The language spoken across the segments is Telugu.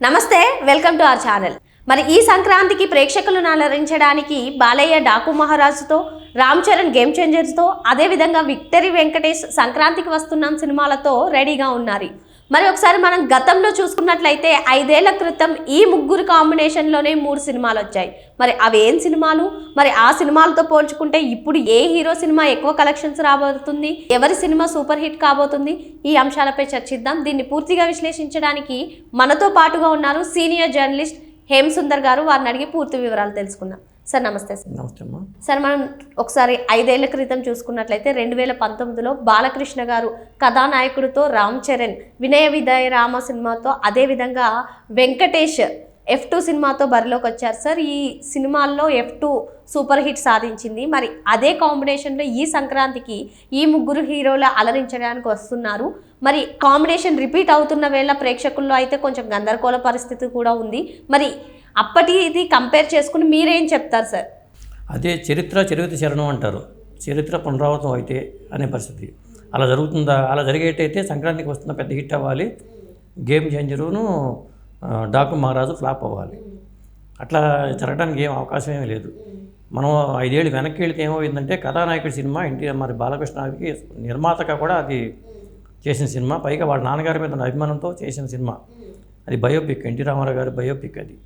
నమస్తే వెల్కమ్ టు అవర్ ఛానల్. మరి ఈ సంక్రాంతికి ప్రేక్షకులను అలరించడానికి బాలయ్య డాకు మహారాజుతో రామ్ చరణ్ గేమ్ చేంజర్స్తో అదేవిధంగా విక్టరీ వెంకటేష్ సంక్రాంతికి వస్తున్నాం సినిమాలతో రెడీగా ఉన్నారు. మరి ఒకసారి మనం గతంలో చూసుకున్నట్లయితే ఐదేళ్ళ క్రితం ఈ ముగ్గురు కాంబినేషన్లోనే మూడు సినిమాలు వచ్చాయి. మరి అవి ఏం సినిమాలు? మరి ఆ సినిమాలతో పోల్చుకుంటే ఇప్పుడు ఏ హీరో సినిమా ఎక్కువ కలెక్షన్స్ రాబోతుంది? ఎవరి సినిమా సూపర్ హిట్ కాబోతుంది? ఈ అంశాలపై చర్చిద్దాం. దీన్ని పూర్తిగా విశ్లేషించడానికి మనతో పాటుగా ఉన్నారు సీనియర్ జర్నలిస్ట్ హేమ్ సుందర్ గారు. వారిని అడిగి పూర్తి వివరాలు తెలుసుకుందాం. సార్ నమస్తే సార్. నమస్తే సార్ మనం ఒకసారి ఐదేళ్ళ క్రితం చూసుకున్నట్లయితే రెండు వేల పంతొమ్మిదిలో బాలకృష్ణ గారు కథానాయకుడితో రామ్ చరణ్ వినయ విదయ రామ సినిమాతో అదేవిధంగా వెంకటేష్ ఎఫ్ టూ సినిమాతో బరిలోకి వచ్చారు. సార్ ఈ సినిమాల్లో ఎఫ్ టూ సూపర్ హిట్ సాధించింది. మరి అదే కాంబినేషన్లో ఈ సంక్రాంతికి ఈ ముగ్గురు హీరోల అలరించడానికి వస్తున్నారు. మరి కాంబినేషన్ రిపీట్ అవుతున్న వేళ ప్రేక్షకుల్లో అయితే కొంచెం గందరగోళ పరిస్థితి కూడా ఉంది. మరి అప్పటి ఇది కంపేర్ చేసుకుని మీరేం చెప్తారు సార్ అదే చరిత్ర చరిత్ర చరణం అంటారు. చరిత్ర పునరావృతం అయితే అనే పరిస్థితి. అలా జరుగుతుందా? అలా జరిగేటైతే సంక్రాంతికి వస్తున్న పెద్ద హిట్ అవ్వాలి. గేమ్ చేంజరును ఆ, డాకు మహారాజు ఫ్లాప్ అవ్వాలి. అట్లా జరగడానికి ఏం అవకాశం ఏమీ లేదు. మనం ఐదేళ్ళు వెనక్కి వెళితే ఏమైందంటే కథానాయకుడి సినిమా ఎన్టీఆర్ మరి బాలకృష్ణకి నిర్మాతగా కూడా అది చేసిన సినిమా. పైగా వాళ్ళ నాన్నగారి మీద అభిమానంతో చేసిన సినిమా. అది బయోపిక్. ఎన్టీ రామారావు గారి బయోపిక్ అది.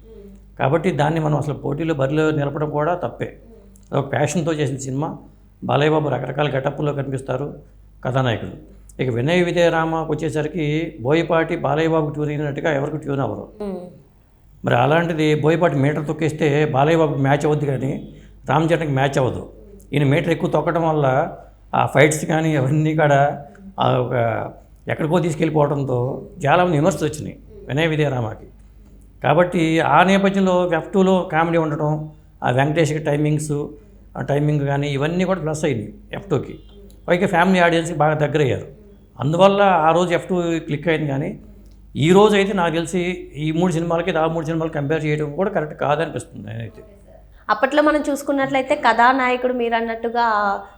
కాబట్టి దాన్ని మనం అసలు పోటీలో బరిలో నిలపడం కూడా తప్పే. ఒక ప్యాషన్తో చేసిన సినిమా. బాలయ్య బాబు రకరకాల గెటప్పుల్లో కనిపిస్తారు కథానాయకుడు. ఇక వినయ విజయరామకు వచ్చేసరికి బోయపాటి బాలయ్య బాబు ట్యూన్ అయినట్టుగా ఎవరికి ట్యూన్ అవ్వరు. మరి అలాంటిది బోయపాటి మీటర్ తొక్కేస్తే బాలయ్య బాబుకి మ్యాచ్ అవ్వద్దు కానీ రామ్ చరణ్కి మ్యాచ్ అవ్వదు. ఈయన మీటర్ ఎక్కువ తొక్కడం వల్ల ఆ ఫైట్స్ కానీ అవన్నీ కూడా ఒక ఎక్కడికో తీసుకెళ్ళిపోవడంతో చాలామంది విమర్శలు వచ్చినాయి వినయ విజయరామకి. కాబట్టి ఆ నేపథ్యంలో ఎఫ్ టూలో కామెడీ ఉండటం ఆ వెంకటేష్కి టైమింగ్స్ ఆ టైమింగ్ కానీ ఇవన్నీ కూడా ప్లస్ అయినాయి ఎఫ్ టూకి పైగా ఫ్యామిలీ ఆడియన్స్కి బాగా దగ్గరయ్యారు. అందువల్ల ఆ రోజు ఎఫ్ టూ క్లిక్ అయింది కానీ ఈ రోజు అయితే నాకు తెలిసి ఈ మూడు సినిమాలకి ఆ మూడు సినిమాలు కంపేర్ చేయడం కూడా కరెక్ట్ కాదనిపిస్తుంది నేనైతే. అప్పట్లో మనం చూసుకున్నట్లయితే కథానాయకుడు మీరు అన్నట్టుగా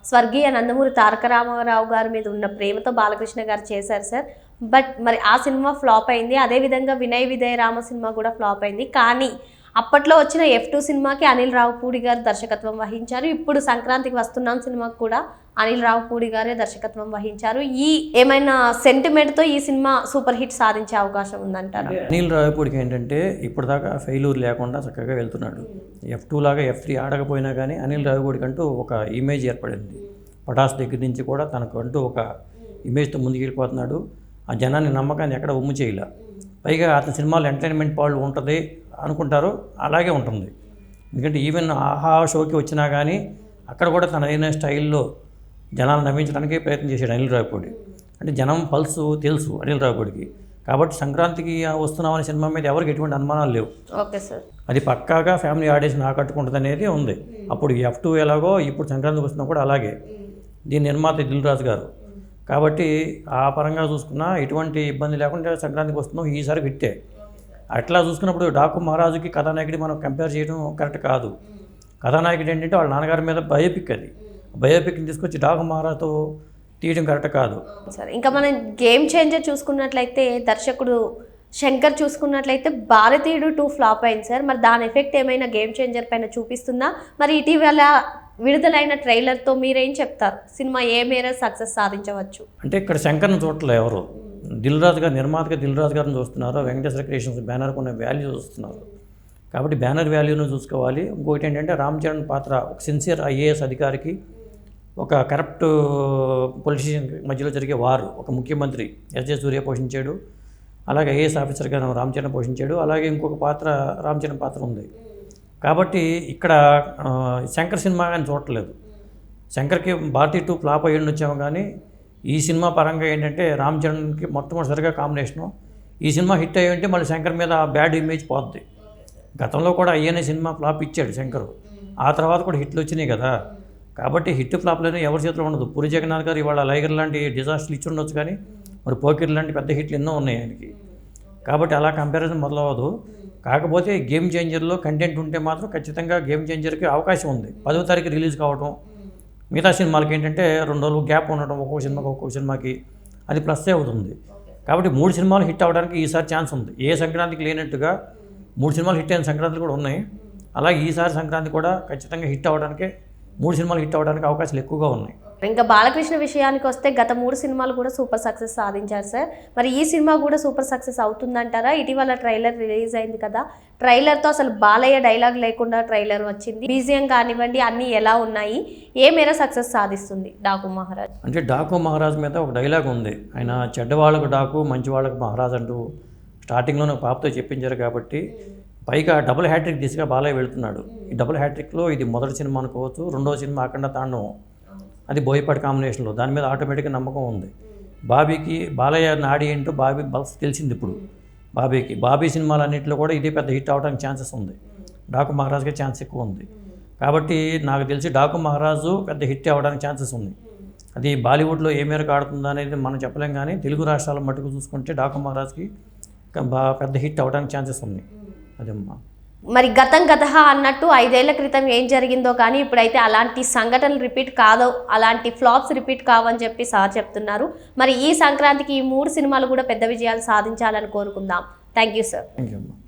స్వర్గీయ నందమూరి తారక రామారావు గారి మీద ఉన్న ప్రేమతో బాలకృష్ణ గారు చేశారు సార్. బట్ మరి ఆ సినిమా ఫ్లాప్ అయింది. అదేవిధంగా వినయ్ విదయ రామ సినిమా కూడా ఫ్లాప్ అయింది. కానీ అప్పట్లో వచ్చిన ఎఫ్ టూ సినిమాకి అనిల్ రావుపూడి గారు దర్శకత్వం వహించారు. ఇప్పుడు సంక్రాంతికి వస్తున్నాం సినిమాకి కూడా అనిల్ రావుపూడి గారే దర్శకత్వం వహించారు. ఈ ఏమైనా సెంటిమెంట్తో ఈ సినిమా సూపర్ హిట్ సాధించే అవకాశం ఉందంటారు? అనిల్ రావుపూడికి ఏంటంటే ఇప్పటిదాకా ఫెయిల్యూర్ లేకుండా చక్కగా వెళ్తున్నాడు. ఎఫ్ టూ లాగా ఎఫ్ త్రీ ఆడకపోయినా కానీ అనిల్ రావుపూడికి అంటూ ఒక ఇమేజ్ ఏర్పడింది. పటాస్ దగ్గర నుంచి కూడా తనకు అంటూ ఒక ఇమేజ్తో ముందుకు వెళ్ళిపోతున్నాడు ఆ జనాన్ని నమ్మకాన్ని ఎక్కడ ఉమ్ము చేయలే. పైగా అతని సినిమాలో ఎంటర్టైన్మెంట్ పాళ్ళు ఉంటుంది అనుకుంటారు అలాగే ఉంటుంది. ఎందుకంటే ఈవెన్ ఆహా షోకి వచ్చినా కానీ అక్కడ కూడా తనదైన స్టైల్లో జనాలు నవ్వించడానికి ప్రయత్నం చేశాడు అనిల్ రావిపూడి. అంటే జనం పల్సు తెలుసు అనిల్ రావిపూడికి. కాబట్టి సంక్రాంతికి వస్తున్నామనే సినిమా మీద ఎవరికి ఎటువంటి అనుమానాలు లేవు. Okay sir. అది పక్కాగా ఫ్యామిలీ ఆడియన్స్ని ఆకట్టుకుంటుంది అనేది ఉంది. అప్పుడు ఎఫ్ టూ ఎలాగో ఇప్పుడు సంక్రాంతికి వస్తున్నా కూడా అలాగే. దీని నిర్మాత దిల్ రాజు గారు. కాబట్టి ఆ పరంగా చూసుకున్నా ఎటువంటి ఇబ్బంది లేకుండా సంక్రాంతికి వస్తున్నాం ఈసారి హిట్టే. అట్లా చూసుకున్నప్పుడు డాకు మహారాజుకి కథానాయకుడి మనం కంపేర్ చేయడం కరెక్ట్ కాదు. కథానాయకుడు ఏంటంటే వాళ్ళ నాన్నగారి మీద బయోపిక్ అది. బయోపిక్ని తీసుకొచ్చి డాకు మహారాజుతో తీయడం కరెక్ట్ కాదు. సరే ఇంకా మనం గేమ్ చేంజర్ చూసుకున్నట్లయితే దర్శకుడు శంకర్ చూసుకున్నట్లయితే భారతీయుడు టూ ఫ్లాప్ అయింది సార్. మరి దాని ఎఫెక్ట్ ఏమైనా గేమ్ చేంజర్ పైన చూపిస్తుందా? మరి ఇటీవల విడుదలైన ట్రైలర్తో మీరేం చెప్తారు? సినిమా ఏ మేర సక్సెస్ సాధించవచ్చు? అంటే ఇక్కడ శంకర్ని చూడలే ఎవరు? దిల్ రాజు గారు నిర్మాతగా దిల్ రాజు గారిని చూస్తున్నారు? వెంకటేశ్వర క్రియేషన్స్ బ్యానర్ ఉన్న వాల్యూ చూస్తున్నారు. కాబట్టి బ్యానర్ వాల్యూను చూసుకోవాలి. ఇంకోటి ఏంటంటే రామ్ చరణ్ పాత్ర ఒక సిన్సియర్ ఐఏఎస్ అధికారికి ఒక కరప్ట్ పొలిటీషియన్ uh, మధ్యలో జరిగే వారు ఒక ముఖ్యమంత్రి ఎస్జే సూర్య పోషించాడు. అలాగే ఐఏఎస్ ఆఫీసర్గా రామ్ చరణ్ పోషించాడు. అలాగే ఇంకొక పాత్ర రామచరణ్ పాత్ర ఉంది. కాబట్టి ఇక్కడ శంకర్ సినిమా కానీ చూడట్లేదు. శంకర్కి భారతీ టూ ఫ్లాప్ అయ్యి వచ్చాము కానీ ఈ సినిమా పరంగా ఏంటంటే రామ్ చరణ్కి మొట్టమొదటిసారిగా కాంబినేషను. ఈ సినిమా హిట్ అయ్యి ఉంటే మళ్ళీ శంకర్ మీద బ్యాడ్ ఇమేజ్ పోద్ది. గతంలో కూడా అయ్యనే సినిమా ఫ్లాప్ ఇచ్చాడు శంకర్. ఆ తర్వాత కూడా హిట్లు వచ్చినాయి కదా. కాబట్టి హిట్ ఫ్లాప్లోనే ఎవరి చేతిలో ఉండదు. పూరి జగన్నాథ్ గారు ఇవాళ లైగర్ లాంటి డిజాస్టర్లు ఇచ్చి ఉండొచ్చు కానీ మరి పోకిర్ లాంటి పెద్ద హిట్లు ఎన్నో ఉన్నాయి ఆయనకి. కాబట్టి అలా కంపారిజన్ మొదలవదు. కాకపోతే గేమ్ చేంజర్లో కంటెంట్ ఉంటే మాత్రం ఖచ్చితంగా గేమ్ చేంజర్కి అవకాశం ఉంది. పదో తారీఖు రిలీజ్ కావటం మిగతా సినిమాలకి ఏంటంటే రెండు రోజులు గ్యాప్ ఉండటం ఒక్కొక్క సినిమాకి ఒక్కొక్క సినిమాకి అది ప్లస్సే అవుతుంది. కాబట్టి మూడు సినిమాలు హిట్ అవ్వడానికి ఈసారి ఛాన్స్ ఉంది. ఏ సంక్రాంతికి లేనట్టుగా మూడు సినిమాలు హిట్ అయిన సంక్రాంతులు కూడా ఉన్నాయి. అలాగే ఈసారి సంక్రాంతి కూడా ఖచ్చితంగా హిట్ అవ్వడానికి మూడు సినిమాలు హిట్ అవ్వడానికి అవకాశాలు ఎక్కువగా ఉన్నాయి. ఇంకా బాలకృష్ణ విషయానికి వస్తే గత మూడు సినిమాలు కూడా సూపర్ సక్సెస్ సాధించారు సార్. మరి ఈ సినిమా కూడా సూపర్ సక్సెస్ అవుతుందంటారా? ఇటీవల ట్రైలర్ రిలీజ్ అయింది కదా. ట్రైలర్తో అసలు బాలయ్య డైలాగ్ లేకుండా ట్రైలర్ వచ్చింది. బీజియం కానివ్వండి అన్నీ ఎలా ఉన్నాయి? ఏ మేర సక్సెస్ సాధిస్తుంది? డాకు మహారాజ్. అంటే డాకు మహారాజ్ మీద ఒక డైలాగ్ ఉంది. ఆయన చెడ్డవాళ్ళకు డాకు మంచి వాళ్ళకు మహారాజ్ అంటూ స్టార్టింగ్లోనే పాపతో చెప్పించారు కాబట్టి పైగా డబుల్ హ్యాట్రిక్ దిశగా బాలయ్య వెళ్తున్నాడు. ఈ డబుల్ హ్యాట్రిక్లో ఇది మొదటి సినిమా అనుకోవచ్చు రెండో సినిమా అఖండ తాండవం అది బోయపాటి కాంబినేషన్లో దాని మీద ఆటోమేటిక్గా నమ్మకం ఉంది. బాబీకి బాలయ్య నాడి ఏంటో బాబీ బస్ తెలిసింది ఇప్పుడు. బాబీకి. బాబీ సినిమాలన్నింటిలో కూడా ఇదే పెద్ద హిట్ అవడానికి ఛాన్సెస్ ఉంది. డాకు మహారాజ్కి ఛాన్స్ ఎక్కువ ఉంది. కాబట్టి నాకు తెలిసి డాకు మహారాజు పెద్ద హిట్ అవ్వడానికి ఛాన్సెస్ ఉంది. అది బాలీవుడ్లో ఏ మేరకు ఆడుతుందా అనేది మనం చెప్పలేం కానీ తెలుగు రాష్ట్రాల మట్టుకు చూసుకుంటే డాకు మహారాజ్కి పెద్ద హిట్ అవ్వడానికి ఛాన్సెస్ ఉంది అదమ్మా. మరి గతం గత అన్నట్టు ఐదేళ్ళ క్రితం ఏం జరిగిందో కానీ ఇప్పుడైతే అలాంటి సంఘటనలు రిపీట్ కాదో అలాంటి ఫ్లాప్స్ రిపీట్ కావని చెప్పి సార్ చెప్తున్నారు. మరి ఈ సంక్రాంతికి ఈ మూడు సినిమాలు కూడా పెద్ద విజయాలు సాధించాలని కోరుకుందాం. Thank you sir.